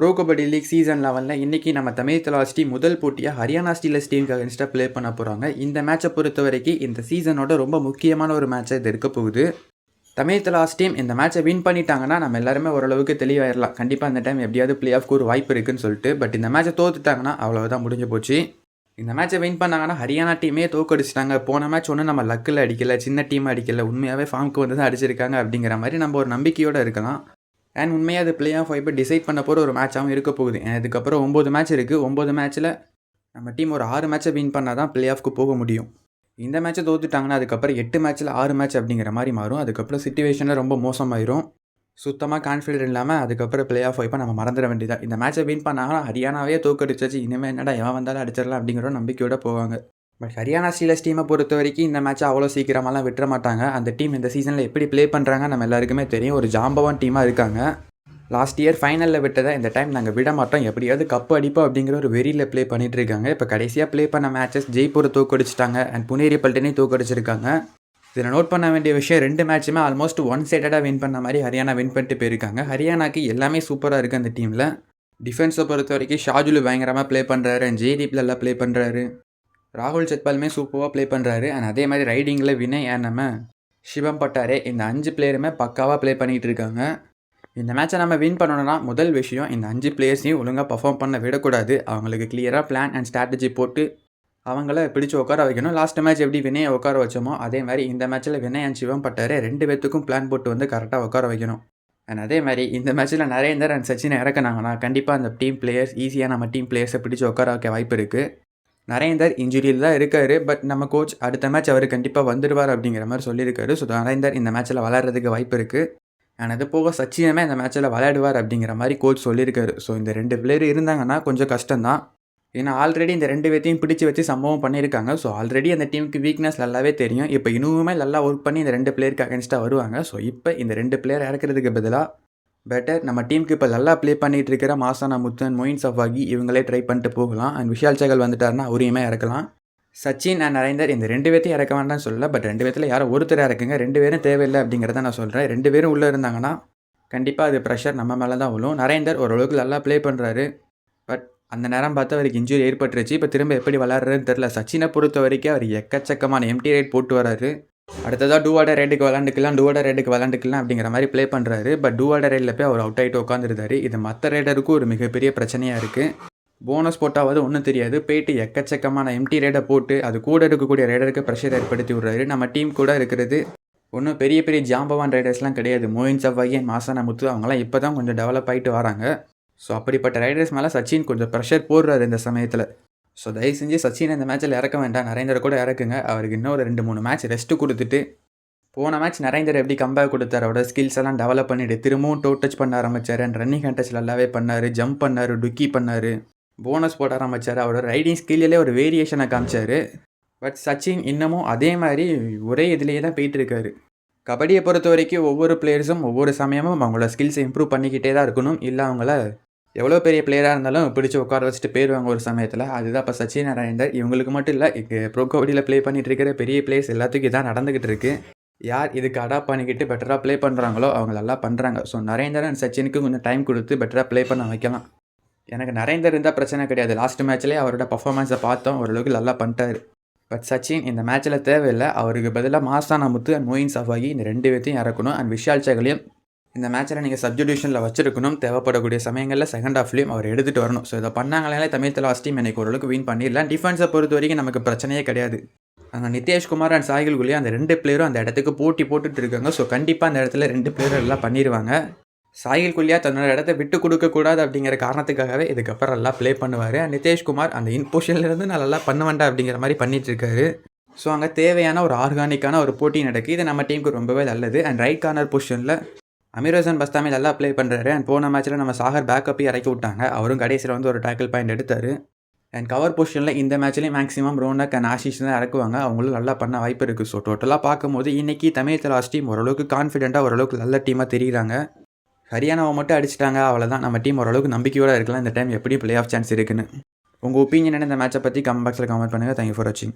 Bro kabaddi league season லெவலில் இன்றைக்கி நம்ம தமிழ் தலாஸ் டீம் முதல் போட்டியாக ஹரியானா ஸ்டீலர்ஸ் டீமுக்கு அகேன்ஸ்டாக ப்ளே பண்ண போகிறாங்க இந்த மேட்சை பொறுத்த வரைக்கும் இந்த சீசனோட ரொம்ப முக்கியமான ஒரு மேட்சாக இது இருக்க போகுது. தமிழ் தலாஸ் டீம் இந்த மேட்சை வின் பண்ணிட்டாங்கன்னா நம்ம எல்லாருமே ஓரளவுக்கு தெளிவாயிடலாம் கண்டிப்பாக இந்த டைம் எப்படியாவது ப்ளே ஆஃப்க்கு ஒரு வாய்ப்பு இருக்குன்னு சொல்லிட்டு பட் இந்த மேட்சை தோத்துட்டாங்கன்னா அவ்வளோதான் முடிஞ்சு போச்சு. இந்த மேட்சை வின் பண்ணாங்கன்னா ஹரியானா டீமே தோக்கடிச்சிட்டாங்க. போன மேட்ச் ஒன்றும் நம்ம லக்கில் அடிக்கல சின்ன டீம் அடிக்கல உண்மையாகவே ஃபார்முக்கு வந்து தான் அடிச்சிருக்காங்க அப்படிங்கிற மாதிரி நம்ம ஒரு நம்பிக்கையோடு இருக்கலாம். அண்ட் உண்மையாக அது பிளே ஆஃப் இப்போ டிசைட் பண்ண போகிற ஒரு மேட்சாகவும் இருக்க போகுது. அதுக்கப்புறம் ஒம்பது மேட்ச் இருக்குது ஒம்பது மேட்ச்சில் நம்ம டீம் ஒரு ஆறு மேட்சை வின் பண்ணால் தான் பிளே ஆஃப்க்கு போக முடியும். இந்த மேட்ச்சை தோத்துட்டாங்கன்னா அதுக்கப்புறம் எட்டு மேட்ச்சில் ஆறு மேட்ச் அப்படிங்கிற மாதிரி மாறும். அதுக்கப்புறம் சுச்சுவேஷனில் ரொம்ப மோசமாயிரும். சுத்தமாக கான்ஃபிடென்ட் இல்லாமல் அதுக்கப்புறம் பிளே ஆஃப் இப்போ நம்ம மறந்துட வேண்டியதாக இந்த மேட்சை வின் பண்ணாங்கன்னா ஹரியானாவே தோக்கடிச்சாச்சு இனிமேல் என்னடா எவன் வந்தாலும் அடிச்சிடலாம் அப்படிங்கிற நம்பிக்கையோடு நம்பிக்கையோட போவாங்க. பட் ஹரியானா ஸ்டீலர்ஸ் டீமை பொறுத்த வரைக்கும் இந்த மேட்ச்சை அவ்வளோ சீக்கிரமாலாம் விட்டுற மாட்டாங்க. அந்த டீம் இந்த சீசனில் எப்படி ப்ளே பண்ணுறாங்க நம்ம எல்லாருக்குமே தெரியும். ஒரு ஜாம்பவான் டீமாக இருக்காங்க. லாஸ்ட் இயர் ஃபைனலில் விட்டதை இந்த டைம் நாங்கள் விட மாட்டோம். எப்படியாவது கப்பு அடிப்போம் அப்படிங்கிற ஒரு வெறியில் ப்ளே பண்ணிட்டு இருக்காங்க. இப்போ கடைசியாக ப்ளே பண்ண மேட்சஸ் ஜெய்ப்பூரை தோக்கடிச்சிட்டாங்க அண்ட் புனேரி பல்டனையும் தோக்கடிச்சிருக்காங்க இதில் நோட் பண்ண வேண்டிய விஷயம் ரெண்டு மேட்சுமே ஆல்மோஸ்ட் ஒன் சைடடாக வின் பண்ண மாதிரி ஹரியானா வின் பண்ணிட்டு போயிருக்காங்க. ஹரியானாக்கு எல்லாமே சூப்பராக இருக்குது அந்த டீமில் டிஃபென்ஸை பொறுத்த வரைக்கும் ஷாஜுலு பயங்கரமாக ப்ளே பண்ணுறாரு அண்ட் ஜெய்தீப் ப்ளே பண்ணுறாரு ராகுல் சத்பாலுமே சூப்பராக ப்ளே பண்ணுறாரு அண்ட் அதே மாதிரி ரைடிங்கில் வினய் ஏன் நம்ம சிவம் பட்டாரே இந்த அஞ்சு பிளேயருமே பக்காவாக ப்ளே பண்ணிகிட்டு இருக்காங்க. இந்த மேட்சை நம்ம வின் பண்ணணும்னா முதல் விஷயம் இந்த அஞ்சு பிளேயர்ஸையும் ஒழுங்காக பர்ஃபார்ம் பண்ண விடக்கூடாது. அவங்களுக்கு கிளியராக பிளான் அண்ட் ஸ்ட்ராட்டஜி போட்டு அவங்கள பிடிச்சி உட்கார வைக்கணும். லாஸ்ட் மேட்ச் எப்படி வினயை உட்கார வச்சோமோ அதே மாதிரி இந்த மேட்ச்சில் வினய் அண்ட் சிவம் பட்டாரே ரெண்டு பேர்த்துக்கும் பிளான் போட்டு வந்து கரெக்டாக உட்கார வைக்கணும். அண்ட் அதே மாதிரி இந்த மேட்ச்சில் நரேந்தர் அண்ட் சச்சினை இறக்குனாங்கன்னா கண்டிப்பாக அந்த டீம் பிளேயர்ஸ் ஈஸியாக நம்ம டீம் பிளேயர்ஸை பிடிச்சி உட்கார வைக்க வாய்ப்பு இருக்குது நரேந்தர் இன்ஜுரியில் தான் இருக்காரு. பட் நம்ம கோச் அடுத்த மேட்ச் அவர் கண்டிப்பாக வந்துடுவார் அப்படிங்கிற மாதிரி சொல்லியிருக்காரு. ஸோ நரேந்தர் இந்த மேட்ச்சில் விளாட்றதுக்கு வாய்ப்பு இருக்குது அண்ட் அது போக சச்சினமே இந்த மேட்ச்சில் விளையாடுவார் அப்படிங்கிற மாதிரி கோச் சொல்லியிருக்காரு. ஸோ இந்த ரெண்டு பிளேயர் இருந்தாங்கன்னா கொஞ்சம் கஷ்டம்தான். ஏன்னா ஆல்ரெடி இந்த ரெண்டு பேர்த்தையும் பிடிச்சி வச்சு சம்பவம் பண்ணியிருக்காங்க. ஸோ ஆல்ரெடி அந்த டீமுக்கு வீக்னஸ் நல்லாவே தெரியும். இப்போ இன்னுமே நல்லா ஒர்க் பண்ணி இந்த ரெண்டு பிளேயருக்கு அகேன்ஸ்டாக வருவாங்க. ஸோ இப்போ இந்த ரெண்டு பிளேயர் இறக்குறதுக்கு பதிலாக பெட்டர் நம்ம டீமுக்கு இப்போ நல்லா ப்ளே பண்ணிகிட்டு இருக்கிற மாசானா முத்தன் மொயின் சஃபாகி இவங்களே ட்ரை பண்ணிட்டு போகலாம். அண்ட் விஷால் சகல் வந்துட்டாருன்னா அவரையுமே இறக்கலாம். சச்சின் அண்ட் நரேந்தர் இந்த ரெண்டு பேர்த்தையும் இறக்க வேண்டாம்னு சொல்லல பட் ரெண்டு பேர்த்தில் யாரோ ஒருத்தர் இறக்குங்க. ரெண்டு பேரும் தேவையில்லை அப்படிங்கிறத நான் சொல்கிறேன் ரெண்டு பேரும் உள்ளே இருந்தாங்கன்னா கண்டிப்பாக அது ப்ரெஷர் நம்ம மேலே தான் விழும். நரேந்தர் ஓரளவுக்கு நல்லா ப்ளே பண்ணுறாரு பட் அந்த நேரம் பார்த்து அவருக்கு இன்ஜுரி ஏற்பட்டுருச்சு. இப்போ திரும்ப எப்படி விளாட்றதுன்னு தெரில சச்சினை பொறுத்த வரைக்கும் அவர் எக்கச்சக்கமான எம்டி ரைட் போட்டு வராரு. அடுத்ததாக டூவாட ரேட்டுக்கு விளாண்டுக்கலாம் டூவாட ரேட்டுக்கு விளாண்டுக்கலாம் அப்படிங்கிற மாதிரி ப்ளே பண்ணுறாரு பட் டூவாட ரெட்டில் போய் அவர் அவுட் ஆகிட்டு உட்காந்துருந்தாரு இது மற்ற ரேடருக்கும் ஒரு மிகப்பெரிய பிரச்சனையாக இருக்குது போனஸ் போட்டாவது ஒன்றும் தெரியாது. போயிட்டு எக்கச்சக்கமான எம்டி ரேடை போட்டு அது கூட இருக்கக்கூடிய ரேடருக்கு ப்ரெஷர் ஏற்படுத்தி விடுறாரு. நம்ம டீம் கூட இருக்கிறது ஒன்றும் பெரிய பெரிய ஜாம்பவான் ரைடர்ஸ்லாம் கிடையாது. மோயின் சவ்வாயன் மாசானா முத்து அவங்களாம் இப்போ தான் கொஞ்சம் டெவலப் ஆகிட்டு வராங்க. ஸோ அப்படிப்பட்ட ரைடர்ஸ் மேலே சச்சின் கொஞ்சம் ப்ரெஷர் போடுறாரு இந்த சமயத்தில். ஸோ தயவு செஞ்சு சச்சின் இந்த மேட்ச்சில் இறக்க வேண்டாம். நரேந்தர் கூட இறக்குங்க. அவருக்கு இன்னும் ஒரு ரெண்டு மூணு மேட்ச் ரெஸ்ட்டு கொடுத்துட்டு போன மேட்ச் நரேந்தர் எப்படி கம்பேக் கொடுத்தார் அவரோட ஸ்கில்ஸ் எல்லாம் டெவலப் பண்ணிவிட்டு திரும்பவும் டோ டச் பண்ண ஆரம்பிச்சார். அண்ட் ரன்னிங் கண்டஸ்ட் நல்லாவே பண்ணார். ஜம்ப் பண்ணார் டுக்கி பண்ணார். போனஸ் போட ஆரம்பிச்சார். அவரோட ரைடிங் ஸ்கில்லே ஒரு வேரியேஷனை காமிச்சார். பட் சச்சின் இன்னமும் அதே மாதிரி ஒரே இதுலேயே தான் போயிட்டு இருக்காரு. கபடியை பொறுத்த வரைக்கும் ஒவ்வொரு பிளேயர்ஸும் ஒவ்வொரு சமயமும் அவங்களோட ஸ்கில்ஸை இம்ப்ரூவ் பண்ணிக்கிட்டே தான் இருக்கணும். இல்லை அவங்கள எவ்வளோ பெரிய பிளேயராக இருந்தாலும் பிடிச்சி உட்கார வச்சுட்டு போயிடுவாங்க ஒரு சமயத்தில். அதுதான் இப்போ சச்சின் நரேந்தர் இவங்களுக்கு மட்டும் இல்லை இங்கே ப்ரோ கபடியில் ப்ளே பண்ணிட்டு இருக்கிற பெரிய பிளேயர்ஸ் எல்லாத்துக்கும் இதான் நடந்துக்கிட்டு இருக்கு. யார் இதுக்கு அடாப்ட் பண்ணிக்கிட்டு பெட்டராக ப்ளே பண்ணுறாங்களோ அவங்க நல்லா பண்ணுறாங்க ஸோ நரேந்தர் அண்ட் சச்சினுக்கு கொஞ்சம் டைம் கொடுத்து பெட்டராக ப்ளே பண்ண வைக்கலாம். எனக்கு நரேந்தர் இருந்தால் பிரச்சனை கிடையாது. லாஸ்ட் மேட்ச்லேயே அவரோட பர்ஃபார்மன்ஸை பார்த்தோம். ஓரளவுக்கு நல்லா பண்ணிட்டாரு. பட் சச்சின் இந்த மேட்ச்சில் தேவையில்லை. அவருக்கு பதிலாக மாசானா முத்து அண்ட் மோயின் சஃபாகி இந்த ரெண்டு பேர்த்தையும் இறக்கணும். அண்ட் விஷால் சகலையும் இந்த மேட்சில் நீங்கள் சப்ஜுடியூஷனில் வச்சிருக்கணும். தேவைப்படக்கூடிய சமயங்களில் செகண்ட் ஹாஃப்லேயும் அவர் எடுத்துகிட்டு வரணும். ஸோ இதை பண்ணாங்களே தமிழ் லாஸ்ட் டீம் எனக்கு ஓரளவுக்கு வின் பண்ணிடலாம். டிஃபென்ஸை பொறுத்த வரைக்கும் நமக்கு பிரச்சனையே கிடையாது. அங்கே நிதேஷ்குமார் அண்ட் சாகில் குலி அந்த ரெண்டு பிளேயரும் அந்த இடத்துக்கு போட்டி போட்டுட்டு இருக்காங்க. ஸோ கண்டிப்பாக அந்த இடத்துல ரெண்டு பிளேயரும் எல்லாம் பண்ணிடுவாங்க சாகில் குல்லியா தன்னோட இடத்த விட்டு கொடுக்கக்கூடாது அப்படிங்கிற காரணத்துக்காகவே இதுக்கப்புறம் நல்லா ப்ளே பண்ணுவார். அண்ட் நிதேஷ்குமார் அந்த இன் பொசிஷன்லேருந்து நான் நல்லா பண்ண வேண்டாம் அப்படிங்கிற மாதிரி பண்ணிட்டு இருக்காரு. ஸோ அங்கே தேவையான ஒரு ஆர்கானிக்கான ஒரு போட்டி நடக்குது இது நம்ம டீமுக்கு ரொம்பவே நல்லது. அண்ட் ரைட் கார்னர் பொசிஷனில் அமீரோசன் பஸ்தாமி நல்லா ப்ளே பண்ணுறாரு அண்ட் போன மேட்ச்சில் நம்ம சாகர் பேக்கப்பையும் இறக்கி விட்டாங்க. அவரும் கடைசியில் வந்து ஒரு டேக்கிள் பாயிண்ட் எடுத்தார். அண்ட் கவர் பொசிஷனில் இந்த மேட்ச்லேயும் மேக்ஸிமம் ரோனக் அண்ட் ஆஷிஷ் தான் இறக்குவாங்க. அவங்களும் நல்லா பண்ண வாய்ப்பு இருக்குது ஸோ டோட்டலாக பார்க்கும்போது இன்றைக்கி தமிழ் தலாஸ் டீம் ஓரளவுக்கு கான்ஃபிடென்ட்டாக ஓரளவுக்கு நல்ல டீமாக தெரியுறாங்க. ஹரியானாவை மட்டும் அடிச்சிட்டாங்க. அவ்வளோதான் நம்ம டீம் ஓரளவுக்கு நம்பிக்கையோடு இருக்கலாம். இந்த டைம் எப்படி ப்ளே ஆஃப் சான்ஸ் இருக்குன்னு. உங்கள் ஒப்பீனியன் என்ன? இந்த மேட்சை பற்றி கமெண்ட் பாக்ஸில் கமெண்ட் பண்ணுங்கள் தேங்க்யூ ஃபார் வாட்சிங்